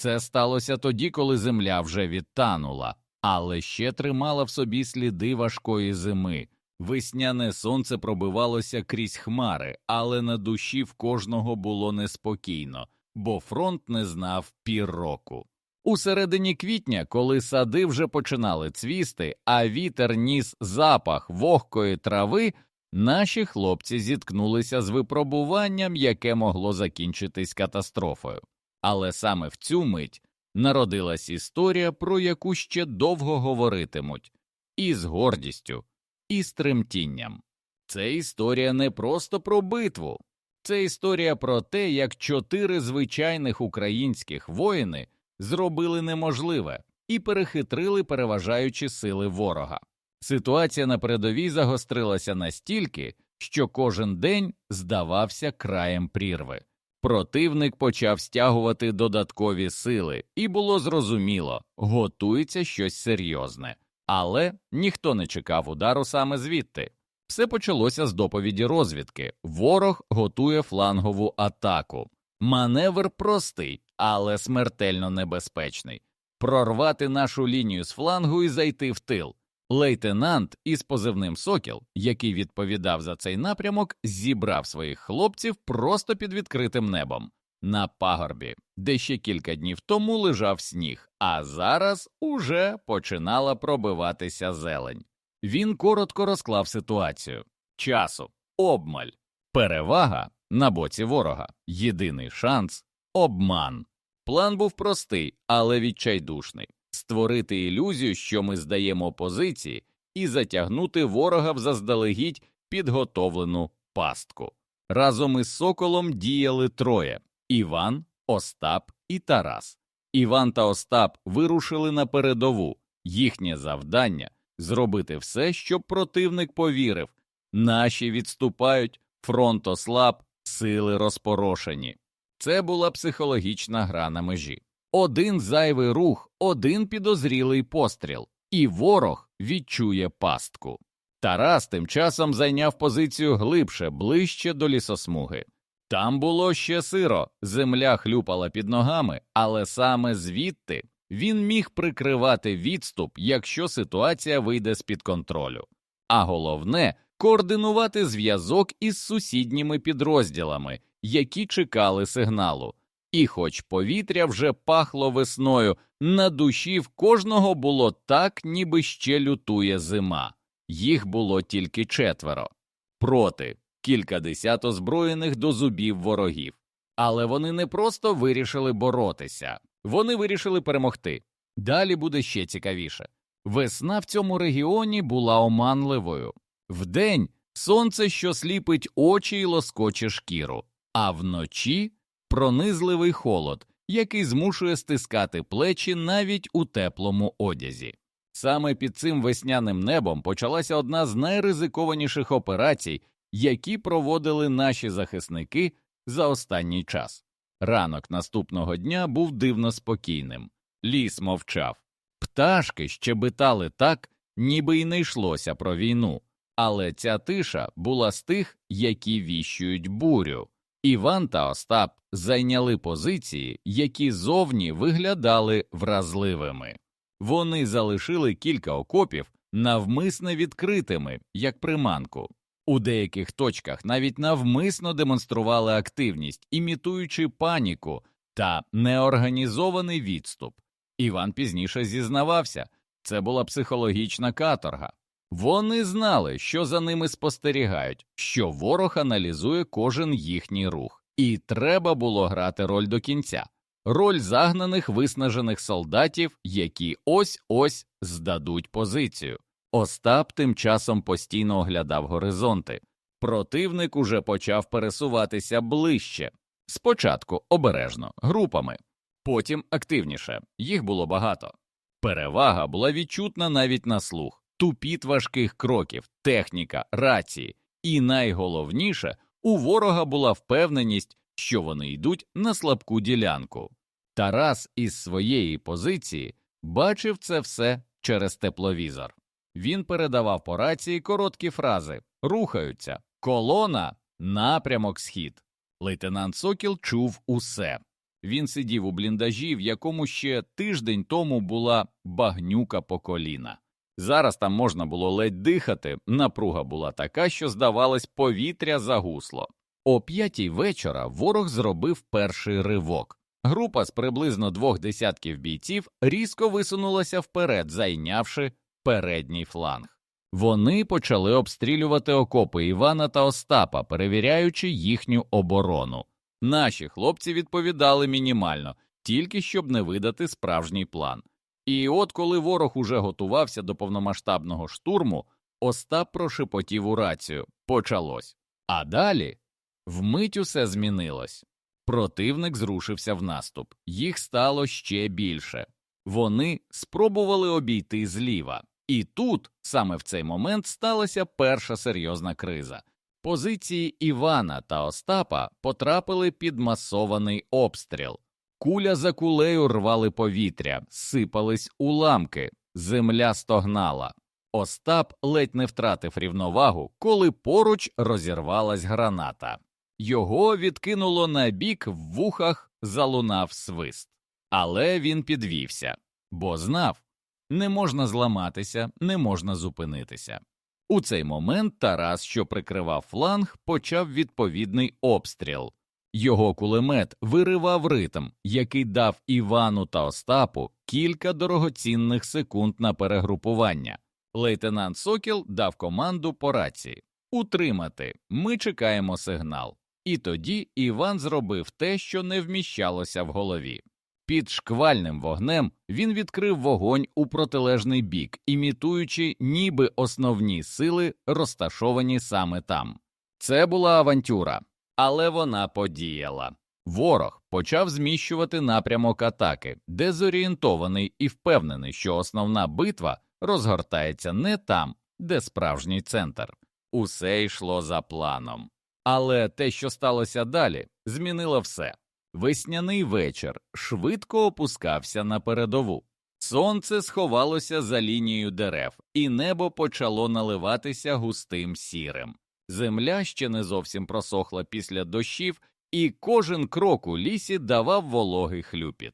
Це сталося тоді, коли земля вже відтанула, але ще тримала в собі сліди важкої зими. Весняне сонце пробивалося крізь хмари, але на душі в кожного було неспокійно, бо фронт не знав пір року. У середині квітня, коли сади вже починали цвісти, а вітер ніс запах вогкої трави, наші хлопці зіткнулися з випробуванням, яке могло закінчитись катастрофою. Але саме в цю мить народилась історія, про яку ще довго говоритимуть, і з гордістю, і з тремтінням. Це історія не просто про битву, це історія про те, як чотири звичайних українських воїни зробили неможливе і перехитрили переважаючі сили ворога. Ситуація на передовій загострилася настільки, що кожен день здавався краєм прірви. Противник почав стягувати додаткові сили, і було зрозуміло, готується щось серйозне, але ніхто не чекав удару саме звідти. Все почалося з доповіді розвідки. Ворог готує флангову атаку. Маневр простий, але смертельно небезпечний прорвати нашу лінію з флангу і зайти в тил. Лейтенант із позивним Сокіл, який відповідав за цей напрямок, зібрав своїх хлопців просто під відкритим небом на пагорбі, де ще кілька днів тому лежав сніг, а зараз уже починала пробиватися зелень. Він коротко розклав ситуацію. Часу, обмаль, перевага на боці ворога, єдиний шанс обман. План був простий, але відчайдушний створити ілюзію, що ми здаємо позиції, і затягнути ворога в заздалегідь підготовлену пастку. Разом із соколом діяли троє Іван, Остап і Тарас. Іван та Остап вирушили на передову. Їхнє завдання зробити все, щоб противник повірив наші відступають, фронт ослаб, сили розпорошені. Це була психологічна гра на межі. Один зайвий рух, один підозрілий постріл, і ворог відчує пастку. Тарас тим часом зайняв позицію глибше, ближче до лісосмуги. Там було ще сиро, земля хлюпала під ногами, але саме звідти він міг прикривати відступ, якщо ситуація вийде з під контролю. А головне координувати зв'язок із сусідніми підрозділами, які чекали сигналу. І, хоч повітря вже пахло весною, на душі в кожного було так, ніби ще лютує зима, їх було тільки четверо проти кількадесят озброєних до зубів ворогів. Але вони не просто вирішили боротися, вони вирішили перемогти. Далі буде ще цікавіше. Весна в цьому регіоні була оманливою вдень сонце, що сліпить очі й лоскоче шкіру, а вночі пронизливий холод, який змушує стискати плечі навіть у теплому одязі. Саме під цим весняним небом почалася одна з найризикованіших операцій, які проводили наші захисники за останній час. Ранок наступного дня був дивно спокійним, ліс мовчав, пташки щебетали так, ніби й не йшлося про війну, але ця тиша була з тих, які віщують бурю. Іван та Остап зайняли позиції, які зовні виглядали вразливими. Вони залишили кілька окопів навмисно відкритими, як приманку. У деяких точках навіть навмисно демонстрували активність, імітуючи паніку та неорганізований відступ. Іван пізніше зізнавався, це була психологічна каторга. Вони знали, що за ними спостерігають, що ворог аналізує кожен їхній рух, і треба було грати роль до кінця роль загнаних виснажених солдатів, які ось ось здадуть позицію. Остап тим часом постійно оглядав горизонти. Противник уже почав пересуватися ближче. Спочатку обережно, групами, потім активніше, їх було багато. Перевага була відчутна навіть на слух, тупіт важких кроків, техніка, рації, і найголовніше у ворога була впевненість, що вони йдуть на слабку ділянку. Тарас із своєї позиції бачив це все через тепловізор. Він передавав по рації короткі фрази рухаються, колона, напрямок схід. Лейтенант Сокіл чув усе. Він сидів у бліндажі, в якому ще тиждень тому була багнюка по коліна. Зараз там можна було ледь дихати, напруга була така, що, здавалось, повітря загусло. О п'ятій вечора ворог зробив перший ривок. Група з приблизно двох десятків бійців різко висунулася вперед, зайнявши передній фланг. Вони почали обстрілювати окопи Івана та Остапа, перевіряючи їхню оборону. Наші хлопці відповідали мінімально, тільки щоб не видати справжній план. І от коли ворог уже готувався до повномасштабного штурму, Остап прошепотів у рацію почалось. А далі вмить усе змінилось. Противник зрушився в наступ, їх стало ще більше. Вони спробували обійти зліва. І тут, саме в цей момент, сталася перша серйозна криза. Позиції Івана та Остапа потрапили під масований обстріл. Куля за кулею рвали повітря, сипались уламки, земля стогнала. Остап ледь не втратив рівновагу, коли поруч розірвалась граната. Його відкинуло на бік, в вухах залунав свист. Але він підвівся, бо знав не можна зламатися, не можна зупинитися. У цей момент Тарас, що прикривав фланг, почав відповідний обстріл. Його кулемет виривав ритм, який дав Івану та Остапу кілька дорогоцінних секунд на перегрупування. Лейтенант Сокіл дав команду по рації утримати. Ми чекаємо сигнал. І тоді Іван зробив те, що не вміщалося в голові. Під шквальним вогнем він відкрив вогонь у протилежний бік, імітуючи, ніби основні сили розташовані саме там. Це була авантюра, але вона подіяла. Ворог почав зміщувати напрямок атаки, дезорієнтований і впевнений, що основна битва розгортається не там, де справжній центр. Усе йшло за планом. Але те, що сталося далі, змінило все. Весняний вечір швидко опускався на передову. Сонце сховалося за лінією дерев, і небо почало наливатися густим сірим. Земля ще не зовсім просохла після дощів, і кожен крок у лісі давав вологий хлюпіт.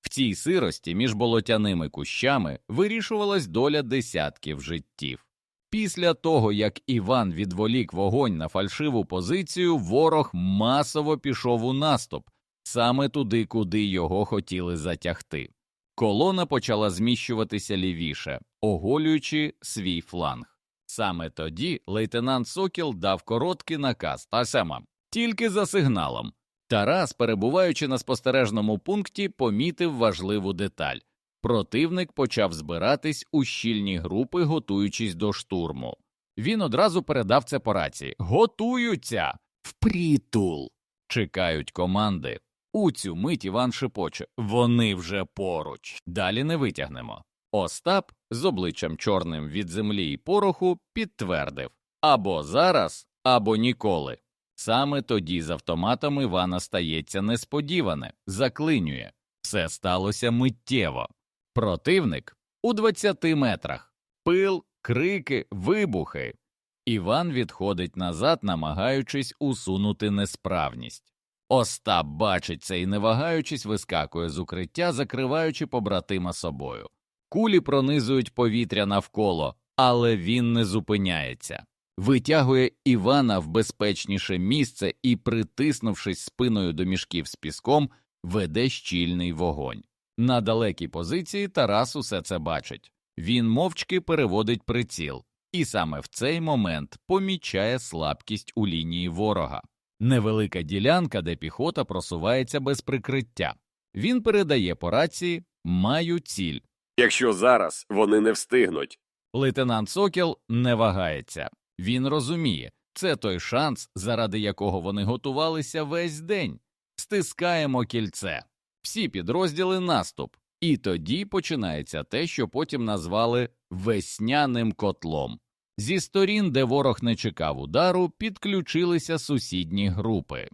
В цій сирості між болотяними кущами вирішувалась доля десятків життів. Після того, як Іван відволік вогонь на фальшиву позицію, ворог масово пішов у наступ, саме туди, куди його хотіли затягти. Колона почала зміщуватися лівіше, оголюючи свій фланг. Саме тоді лейтенант Сокіл дав короткий наказ та сама, тільки за сигналом. Тарас, перебуваючи на спостережному пункті, помітив важливу деталь. Противник почав збиратись у щільні групи, готуючись до штурму. Він одразу передав це по рації Готуються! Впрітул! Чекають команди. У цю мить Іван шепоче вони вже поруч. Далі не витягнемо. Остап з обличчям чорним від землі і пороху підтвердив або зараз, або ніколи. Саме тоді з автоматом Івана стається несподіване, заклинює. Все сталося миттєво. Противник у 20 метрах, пил, крики, вибухи. Іван відходить назад, намагаючись усунути несправність. Остап бачить це і, не вагаючись, вискакує з укриття, закриваючи побратима собою. Кулі пронизують повітря навколо, але він не зупиняється. Витягує Івана в безпечніше місце і, притиснувшись спиною до мішків з піском, веде щільний вогонь. На далекій позиції Тарас усе це бачить. Він мовчки переводить приціл, і саме в цей момент помічає слабкість у лінії ворога. Невелика ділянка, де піхота просувається без прикриття. Він передає по рації маю ціль. Якщо зараз вони не встигнуть. Лейтенант Сокіл не вагається. Він розуміє, це той шанс, заради якого вони готувалися весь день. Стискаємо кільце. Всі підрозділи наступ, і тоді починається те, що потім назвали весняним котлом. Зі сторін, де ворог не чекав удару, підключилися сусідні групи.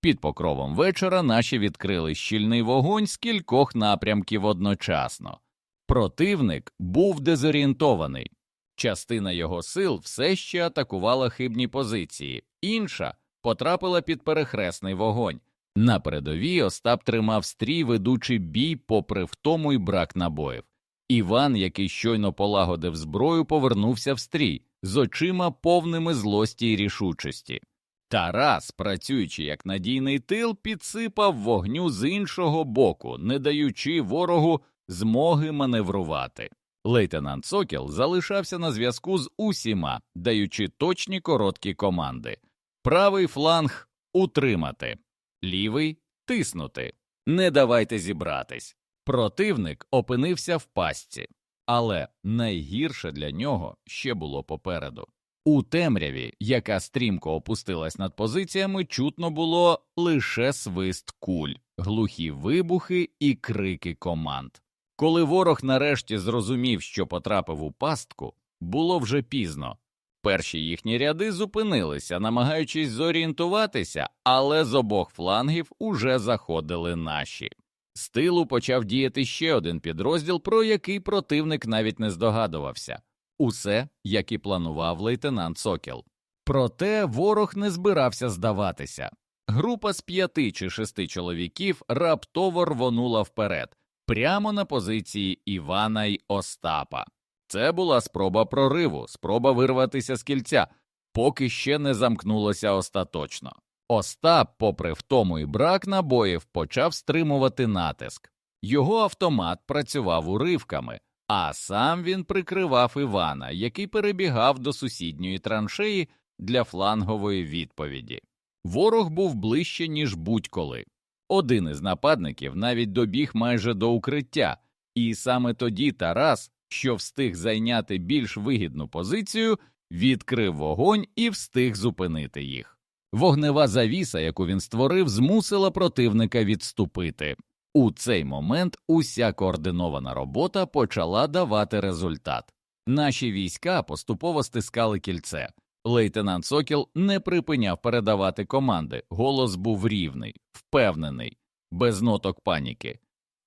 Під покровом вечора наші відкрили щільний вогонь з кількох напрямків одночасно. Противник був дезорієнтований. Частина його сил все ще атакувала хибні позиції, інша потрапила під перехресний вогонь. На передовій Остап тримав стрій, ведучи бій попри втому й брак набоїв. Іван, який щойно полагодив зброю, повернувся в стрій з очима повними злості й рішучості. Тарас, працюючи як надійний тил, підсипав вогню з іншого боку, не даючи ворогу змоги маневрувати. Лейтенант Сокіл залишався на зв'язку з усіма, даючи точні короткі команди. Правий фланг утримати, лівий тиснути. Не давайте зібратись. Противник опинився в пастці, але найгірше для нього ще було попереду. У темряві, яка стрімко опустилась над позиціями, чутно було лише свист куль, глухі вибухи і крики команд. Коли ворог нарешті зрозумів, що потрапив у пастку, було вже пізно. Перші їхні ряди зупинилися, намагаючись зорієнтуватися, але з обох флангів уже заходили наші. З тилу почав діяти ще один підрозділ, про який противник навіть не здогадувався. Усе, як і планував лейтенант Сокіл. Проте ворог не збирався здаватися. Група з п'яти чи шести чоловіків раптово рвонула вперед, прямо на позиції Івана й Остапа. Це була спроба прориву, спроба вирватися з кільця, поки ще не замкнулося остаточно. Остап, попри втому і брак набоїв, почав стримувати натиск. Його автомат працював уривками, а сам він прикривав Івана, який перебігав до сусідньої траншеї для флангової відповіді. Ворог був ближче, ніж будь-коли. Один із нападників навіть добіг майже до укриття, і саме тоді Тарас, що встиг зайняти більш вигідну позицію, відкрив вогонь і встиг зупинити їх. Вогнева завіса, яку він створив, змусила противника відступити. У цей момент уся координована робота почала давати результат. Наші війська поступово стискали кільце. Лейтенант Сокіл не припиняв передавати команди. Голос був рівний, впевнений, без ноток паніки.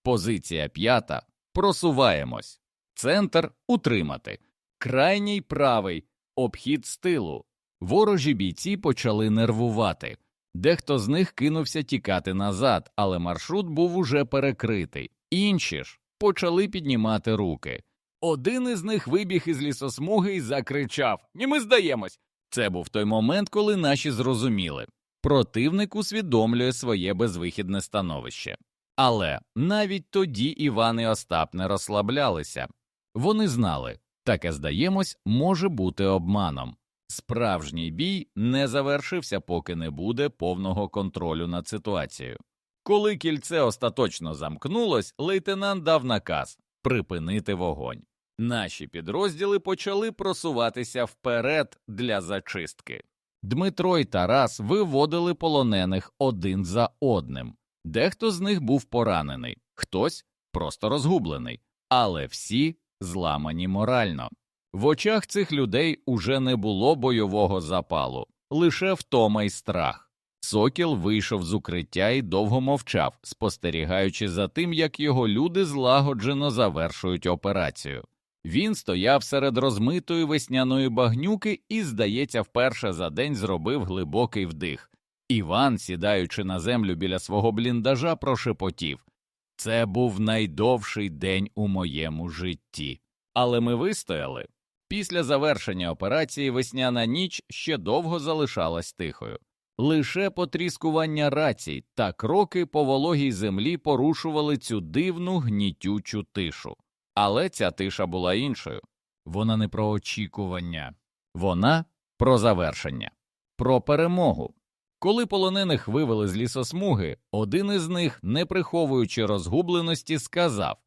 Позиція п'ята просуваємось. Центр утримати. Крайній правий обхід стилу. Ворожі бійці почали нервувати. Дехто з них кинувся тікати назад, але маршрут був уже перекритий. Інші ж почали піднімати руки. Один із них вибіг із лісосмуги і закричав Ні, ми здаємось. Це був той момент, коли наші зрозуміли противник усвідомлює своє безвихідне становище. Але навіть тоді Іван і Остап не розслаблялися. Вони знали, таке здаємось, може бути обманом. Справжній бій не завершився, поки не буде повного контролю над ситуацією. Коли кільце остаточно замкнулось, лейтенант дав наказ припинити вогонь. Наші підрозділи почали просуватися вперед для зачистки. Дмитро й Тарас виводили полонених один за одним. Дехто з них був поранений, хтось просто розгублений, але всі зламані морально. В очах цих людей уже не було бойового запалу, лише втома й страх. Сокіл вийшов з укриття і довго мовчав, спостерігаючи за тим, як його люди злагоджено завершують операцію. Він стояв серед розмитої весняної багнюки і, здається, вперше за день зробив глибокий вдих. Іван, сідаючи на землю біля свого бліндажа, прошепотів це був найдовший день у моєму житті. Але ми вистояли. Після завершення операції весняна ніч ще довго залишалась тихою. Лише потріскування рацій та кроки по вологій землі порушували цю дивну гнітючу тишу. Але ця тиша була іншою вона не про очікування, вона про завершення, про перемогу. Коли полонених вивели з лісосмуги, один із них, не приховуючи розгубленості, сказав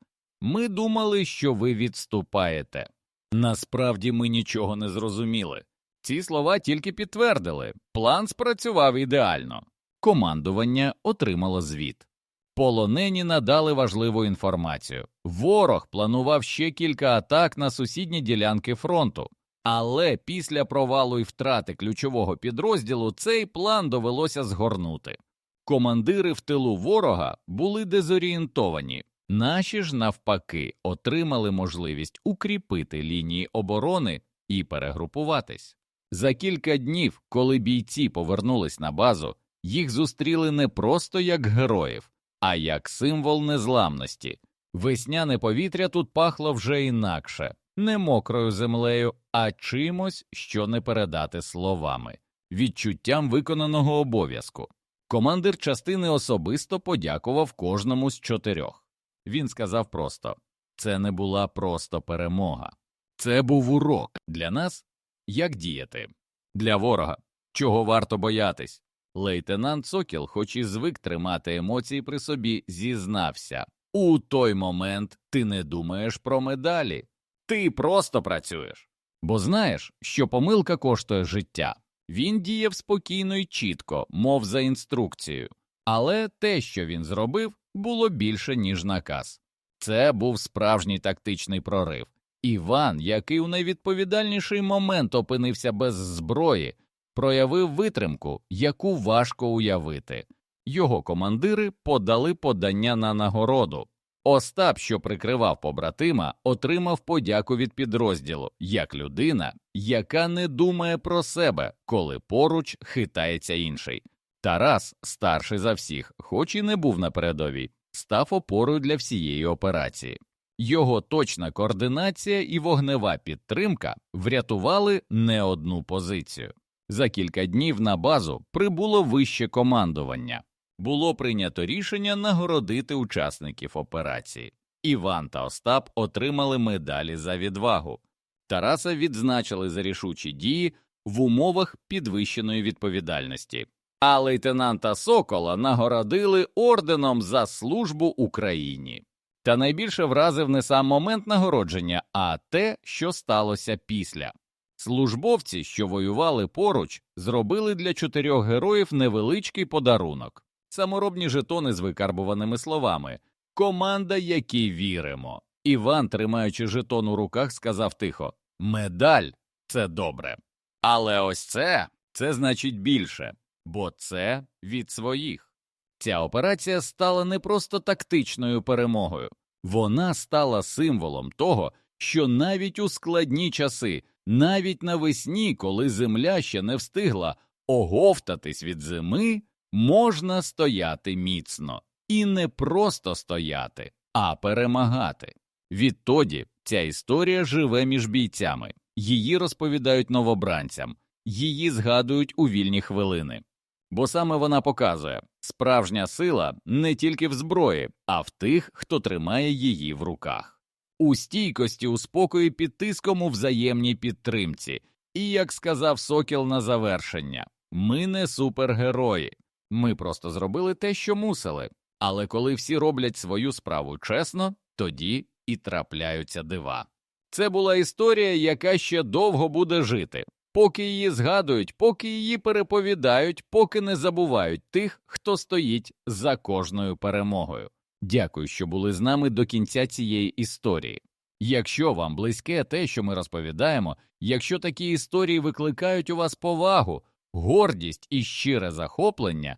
Ми думали, що ви відступаєте. Насправді ми нічого не зрозуміли. Ці слова тільки підтвердили план спрацював ідеально. Командування отримало звіт. Полонені надали важливу інформацію. Ворог планував ще кілька атак на сусідні ділянки фронту, але після провалу і втрати ключового підрозділу цей план довелося згорнути. Командири в тилу ворога були дезорієнтовані, наші ж, навпаки, отримали можливість укріпити лінії оборони і перегрупуватись. За кілька днів, коли бійці повернулись на базу, Їх зустріли не просто як героїв, а як символ незламності. Весняне повітря тут пахло вже інакше, не мокрою землею, а чимось, що не передати словами, відчуттям виконаного обов'язку. Командир частини особисто подякував кожному з чотирьох. Він сказав просто це не була просто перемога, це був урок для нас, як діяти, для ворога, чого варто боятись. Лейтенант Сокіл, хоч і звик тримати емоції при собі, зізнався у той момент ти не думаєш про медалі, ти просто працюєш. Бо знаєш, що помилка коштує життя. Він діяв спокійно і чітко, мов за інструкцією, але те, що він зробив, було більше, ніж наказ. Це був справжній тактичний прорив. Іван, який у найвідповідальніший момент опинився без зброї, проявив витримку, яку важко уявити. Його командири подали подання на нагороду. Остап, що прикривав побратима, отримав подяку від підрозділу як людина, яка не думає про себе, коли поруч хитається інший. Тарас, старший за всіх, хоч і не був на передовій, став опорою для всієї операції. Його точна координація і вогнева підтримка врятували не одну позицію. За кілька днів на базу прибуло вище командування. Було прийнято рішення нагородити учасників операції. Іван та Остап отримали медалі за відвагу. Тараса відзначили за рішучі дії в умовах підвищеної відповідальності, а лейтенанта Сокола нагородили орденом за службу Україні. Та найбільше вразив не сам момент нагородження, а те, що сталося після. Службовці, що воювали поруч, зробили для чотирьох героїв невеличкий подарунок саморобні жетони з викарбуваними словами Команда, якій віримо. Іван, тримаючи жетон у руках, сказав тихо Медаль це добре. Але ось це це значить більше, бо це від своїх. Ця операція стала не просто тактичною перемогою, вона стала символом того, що навіть у складні часи, навіть навесні, коли земля ще не встигла оговтатись від зими, можна стояти міцно і не просто стояти, а перемагати. Відтоді ця історія живе між бійцями, її розповідають новобранцям, її згадують у вільні хвилини. Бо саме вона показує справжня сила не тільки в зброї, а в тих, хто тримає її в руках, у стійкості, у спокої під тиском у взаємній підтримці. І як сказав Сокіл на завершення, ми не супергерої, ми просто зробили те, що мусили. Але коли всі роблять свою справу чесно, тоді і трапляються дива. Це була історія, яка ще довго буде жити, поки її згадують, поки її переповідають, поки не забувають тих, хто стоїть за кожною перемогою. Дякую, що були з нами до кінця цієї історії. Якщо вам близьке те, що ми розповідаємо, якщо такі історії викликають у вас повагу, гордість і щире захоплення,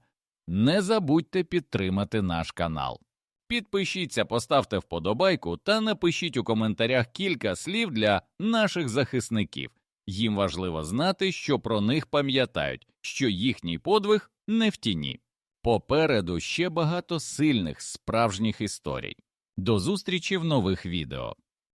не забудьте підтримати наш канал. Підпишіться, поставте вподобайку та напишіть у коментарях кілька слів для наших захисників. Їм важливо знати, що про них пам'ятають, що їхній подвиг не в тіні. Попереду ще багато сильних справжніх історій. До зустрічі в нових відео.